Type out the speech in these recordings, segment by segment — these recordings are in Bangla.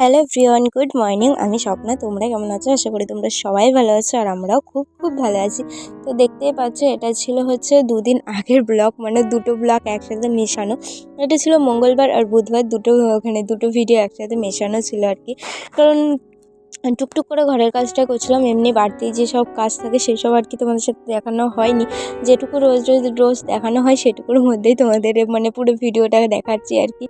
হ্যালো এভরিওয়ান গুড মর্নিং আমি স্বপ্না, তোমরা কেমন আছো? আশা করি তোমরা সবাই ভালো আছো আর আমরাও খুব খুব ভালো আছি। তো দেখতেই পাচ্ছ, এটা ছিল হচ্ছে দুদিন আগের ব্লগ মানে দুটো ব্লগ একসাথে মেশানো। এটা ছিল মঙ্গলবার আর বুধবার দুটো, ওখানে দুটো ভিডিও একসাথে মেশানো ছিল আর কি। কারণ টুকটুক করে ঘরের কাজটা করছিলাম, এমনি বাড়তি যেসব কাজ থাকে সেসব আর কি তোমাদের সাথে দেখানো হয়নি। যেটুকু রোজ রোজ রোজ দেখানো হয় সেটুকুর মধ্যেই তোমাদের মানে পুরো ভিডিওটা দেখাচ্ছি আর কি।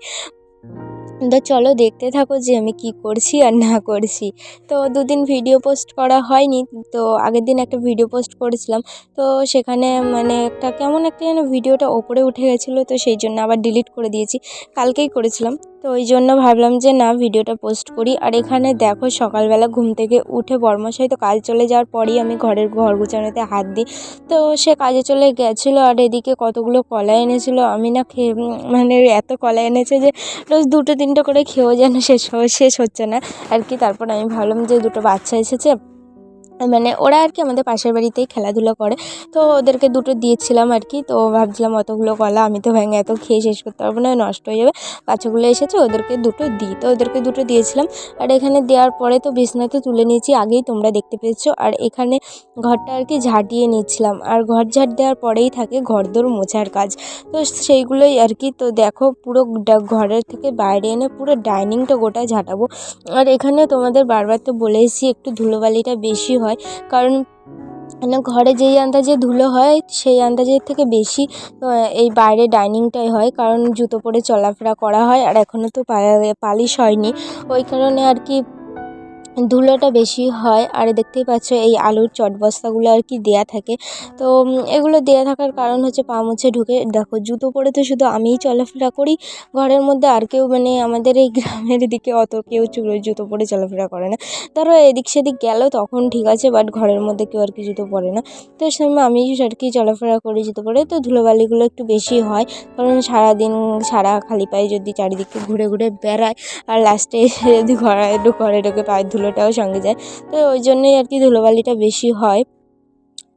তো চলো দেখতে থাকো যে আমি কি করছি আর না করছি। তো দুদিন ভিডিও পোস্ট করা হয়নি, তো আগের দিন একটা ভিডিও পোস্ট করেছিলাম। তো সেখানে মানে একটা কেমন একটা যেন ভিডিওটা ওপরে উঠে গেছিল, তো সেই জন্য আবার ডিলিট করে দিয়েছি। কালকেই করেছিলাম। তো ওই জন্য ভাবলাম যে না ভিডিওটা পোস্ট করি। আর এখানে দেখো সকালবেলা ঘুম থেকে উঠে বর্মশাই তো কাজ চলে যাওয়ার পরই আমি ঘরের ঘর গুছানোতে হাত দিই। তো সে কাজে চলে গেছিল আর এদিকে কতগুলো কলা এনেছিলো, আমি না খেয়ে মানে এত কলা এনেছে যে রোজ দুটো তিনটে করে খেয়েও যেন শেষ শেষ হচ্ছে না। আর কি, তারপর আমি ভাবলাম যে দুটো বাচ্চা এসেছে। মানে ওরা আর কি আমাদের পাশের বাড়িতেই খেলাধুলো করে। তো ওদেরকে দুটো দিয়েছিলাম আর কি। তো ভাবছিলাম অতগুলো কলা, আমি তো ভেঙে এত খেয়ে শেষ করতে পারব না, নষ্ট হয়ে যাবে। বাচ্চাগুলো এসেছে, ওদেরকে দুটো দিই। তো ওদেরকে দুটো দিয়েছিলাম। আর এখানে দেওয়ার পরে তো বিছনাতে তুলে নিয়েছি, আগেই তোমরা দেখতে পেয়েছ। আর এখানে ঘরটা আর কি ঝাঁটিয়ে নিচ্ছিলাম আর ঘর ঝাঁট দেওয়ার পরেই থাকে ঘরদোর মোছার কাজ। তো সেইগুলোই আর কি। তো দেখো পুরো ঘরের থেকে বাইরে এনে পুরো ডাইনিংটা গোটা ঝাঁটাবো। আর এখানে তোমাদের বারবার তো বলে এসেছি একটু ধুলোবালিটা বেশি হয়। কারণ মানে ঘরে যেই আন্দাজে ধুলো হয়, সেই আন্দাজের থেকে বেশি এই বাইরে ডাইনিংটাই হয়। কারণ জুতো পরে চলাফেরা করা হয়, আর এখনও তো পালিশ হয়নি। ওই কারণে আর কি ধুলোটা বেশি হয় আর দেখতেই পাচ্ছ এই আলুর চট বস্তাগুলো আর কি দেয়া থাকে। তো এগুলো দেয়া থাকার কারণ হচ্ছে পা মুছে ঢুকে, দেখো জুতো পরে তো শুধু আমিই চলাফেরা করি। ঘরের মধ্যে আর কেউ মানে আমাদের এই গ্রামের দিকে অত কেউ জুতো পরে চলাফেরা করে না। ধরো এদিক সেদিক গেলো তখন ঠিক আছে বাট ঘরের মধ্যে কেউ আর কি জুতো পরে না। তো সময় আমি আর কি চলাফেরা করি জুতো পরে। তো ধুলোবালিগুলো একটু বেশি হয়, কারণ সারাদিন সারা খালি পায়ে যদি চারিদিকে ঘুরে ঘুরে বেড়ায়, আর লাস্টে যদি ঘরে ঘরে ঢুকে পায়ের ধুলোটাও সঙ্গে যায়। তো ওই জন্যই আর কি ধুলোবালিটা বেশি হয়।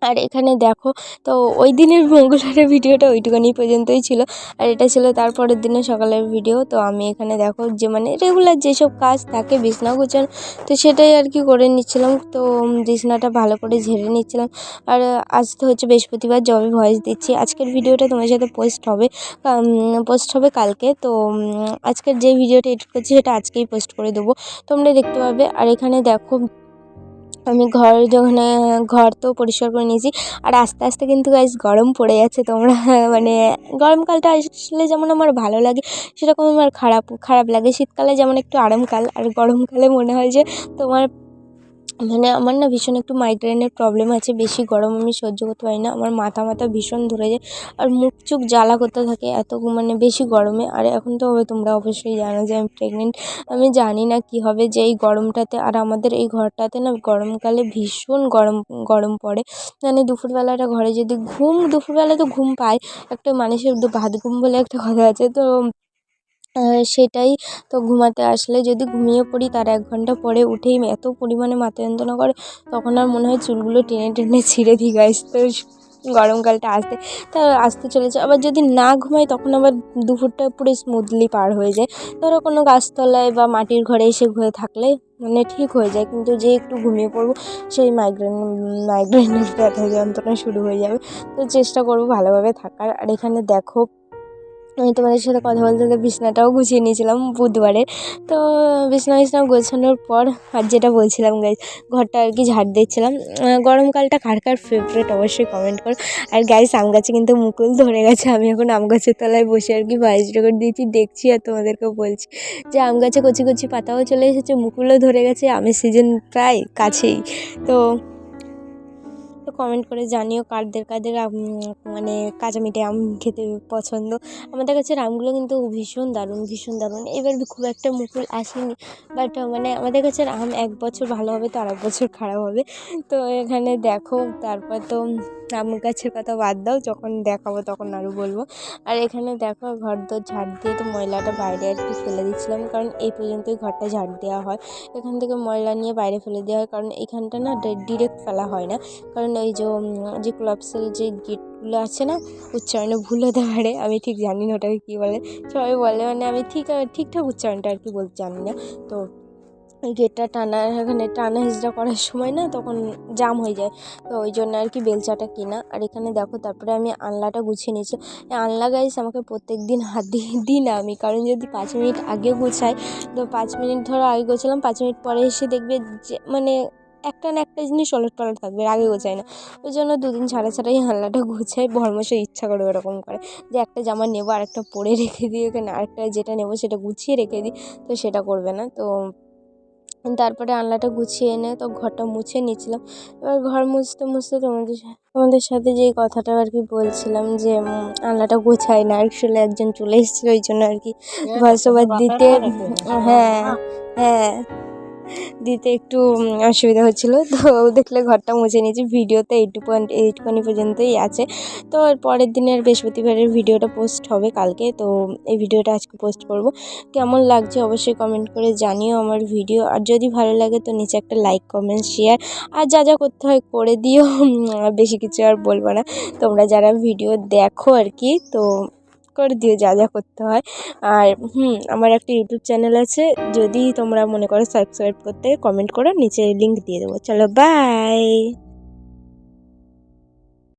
আর এখানে দেখো, তো ওই দিনের মঙ্গলবারের ভিডিওটা ওইটুখানি পর্যন্তই ছিল। আর এটা ছিল তারপরের দিনে সকালের ভিডিও। তো আমি এখানে দেখো যে মানে রেগুলার যেসব কাজ থাকে বিছনা গোছানো, তো সেটাই আর কি করে নিচ্ছিলাম। তো বিছনাটা ভালো করে ঝেড়ে নিচ্ছিলাম। আর আজ তো হচ্ছে বৃহস্পতিবার জবে ভয়েস দিচ্ছি। আজকের ভিডিওটা তোমার সাথে পোস্ট হবে পোস্ট হবে কালকে। তো আজকের যে ভিডিওটা এডিট করছি, সেটা আজকেই পোস্ট করে দেবো। তোমরা দেখতে পাবে আর এখানে দেখো আমি ঘর যখন, ঘর তো পরিষ্কার করে নিয়েছি। আর আস্তে আস্তে কিন্তু গাইজ গরম পড়ে যাচ্ছে তোমরা মানে গরমকালটা আসলে যেমন আমার ভালো লাগে, সেরকম আমার খারাপ খারাপ লাগে। শীতকালে যেমন একটু আরামকাল, আর গরমকালে মনে হয় যে তোমার মানে আমার না ভীষণ একটু মাইগ্রেনের প্রবলেম আছে, বেশি গরম আমি সহ্য করতে পারি না। আমার মাথা মাথা ভীষণ ধরে যায়, আর মুখ চুখ জ্বালা করতে থাকে এত মানে বেশি গরমে। আর এখন তো তোমরা অবশ্যই জানো যে আমি প্রেগনেন্ট আমি জানি না কী হবে যে এই গরমটাতে, আর আমাদের এই ঘরটাতে না গরমকালে ভীষণ গরম গরম পড়ে। মানে দুপুরবেলাটা ঘরে যদি ঘুম দুপুরবেলা তো ঘুম পায়, একটা মানুষের ভাত ঘুম বলে একটা কথা আছে, তো সেটাই তো ঘুমাতে আসলে যদি ঘুমিয়ে পড়ি তার এক ঘণ্টা পরে উঠেই এত পরিমাণে মাথা যন্ত্রণা করে, তখন আর মনে হয় চুলগুলো টেনে টেনে ছিঁড়ে দিই গাইস তো গরমকালটা আসতে, তা আসতে চলেছে। আবার যদি না ঘুমাই তখন আবার দুপুরটা পুরো স্মুথলি পার হয়ে যায়। ধরো কোনো গাছতলায় বা মাটির ঘরে এসে ঘুরে থাকলে মানে ঠিক হয়ে যায়। কিন্তু যে একটু ঘুমিয়ে পড়ব, সেই মাইগ্রেন মাইগ্রেনের ব্যথা যন্ত্রণা শুরু হয়ে যাবে। তো চেষ্টা করব ভালোভাবে থাকার। আর এখানে দেখো তোমাদের সাথে কথা বলতে বলতে বিছনাটাও গুছিয়ে নিয়েছিলাম বুধবারে। তো বিছনা বিছনা গোছানোর পর আর যেটা বলছিলাম গাইজ ঘরটা আর কি ঝাড় দিচ্ছিলাম। গরমকালটা কার কার ফেভারেট অবশ্যই কমেন্ট করো। আর গাইজ আম গাছে কিন্তু মুকুল ধরে গেছে। আমি এখন আম গাছের তলায় বসে আর কি ভয়েস রেকর্ড দিয়েছি দেখছি আর তোমাদেরকেও বলছি। যে আম গাছে কচি কচি পাতাও চলে এসেছে, মুকুলও ধরে গেছে, আমের সিজন প্রায় কাছেই। তো কমেন্ট করে জানিও কারদের, কাদের মানে কাঁচা মিঠাই আম খেতে পছন্দ। আমাদের কাছে আমগুলো কিন্তু ভীষণ দারুণ ভীষণ দারুণ। এবার খুব একটা মুকুল আসেনি বাট মানে আমাদের কাছে আম এক বছর ভালো হবে, তো আর এক বছর খারাপ হবে। তো এখানে দেখো, তারপর তো আম গাছের কথা বাদ দাও, যখন দেখাবো তখন আরও বলব। আর এখানে দেখো, ঘর দোর ঝাড় দিয়ে তো ময়লাটা বাইরে আর কি ফেলে দিচ্ছিলাম, কারণ এই পর্যন্তই ঘরটা ঝাড় দেওয়া হয়। এখান থেকে ময়লা নিয়ে বাইরে ফেলে দেওয়া হয়, কারণ এখানটা না ডিরেক্ট ফেলা হয় না। কারণ এই যে ক্লাবসেল যে গেটগুলো আছে না, উচ্চারণে ভুল হতে পারে, আমি ঠিক জানি না ওটাকে কী বলে। সবাই বলে মানে আমি ঠিক, ঠিকঠাক উচ্চারণটা আর কি বলতে জানি না। তো গেটটা টানা, এখানে টানা হিজড়া করার সময় না তখন জাম হয়ে যায়। তো ওই জন্য আর কি বেলচাটা কিনা। আর এখানে দেখো, তারপরে আমি আনলাটা গুছিয়ে নিয়েছি। আনলা গাইস আমাকে প্রত্যেক দিন হাত দিয়ে দিই না আমি। কারণ যদি পাঁচ মিনিট আগে গুছাই, তো পাঁচ মিনিট ধরো আগে গোছালাম, পাঁচ মিনিট পরে এসে দেখবে যে মানে একটা না একটা জিনিস অলট পালট থাকবে আগে গোছাই না। ওই জন্য দুদিন ছাড়া ছাড়াই আনলাটা গুছাই বরমাসে ইচ্ছা করে ওরকম করে। যে একটা জামা নেব, আরেকটা পরে রেখে দিই ওখানে, আরেকটা যেটা নেব সেটা গুছিয়ে রেখে দিই, তো সেটা করবে না। তো তারপরে আনলাটা গুছিয়ে এনে তো ঘরটা মুছে নিয়েছিলাম। এবার ঘর মুছতে মুছতে তোমাদের তোমাদের সাথে যেই কথাটা আর কি বলছিলাম যে আলনাটা আনলাটা গোছাই না আসলে একজন চলে এসেছিল ওই জন্য আর কি ঘর সবার দিতে হ্যাঁ। হ্যাঁ। দিতে একটু অসুবিধা হচ্ছিল। তো দেখলে ঘরটা মুছে নিয়েছি। ভিডিওতে এইটুকু এইটুখানি পর্যন্তই আছে। তো পরের দিনের বৃহস্পতিবারের ভিডিওটা পোস্ট হবে কালকে। তো এই ভিডিওটা আজকে পোস্ট করব। কেমন লাগছে অবশ্যই কমেন্ট করে জানিও আমার ভিডিও। আর যদি ভালো লাগে তো নিচে একটা লাইক, কমেন্ট, শেয়ার। আর যা যা করতে হয় করে দিও। বেশি কিছু আর বলব না। তোমরা যারা ভিডিও দেখো আর কি, তো করে দিও যা যা করতে হয়। আর হুম, আমার একটা ইউটিউব চ্যানেল আছে। যদি তোমরা মনে করো সাবস্ক্রাইব করতে কমেন্ট করো, নিচে লিঙ্ক দিয়ে দেবো। চলো বাই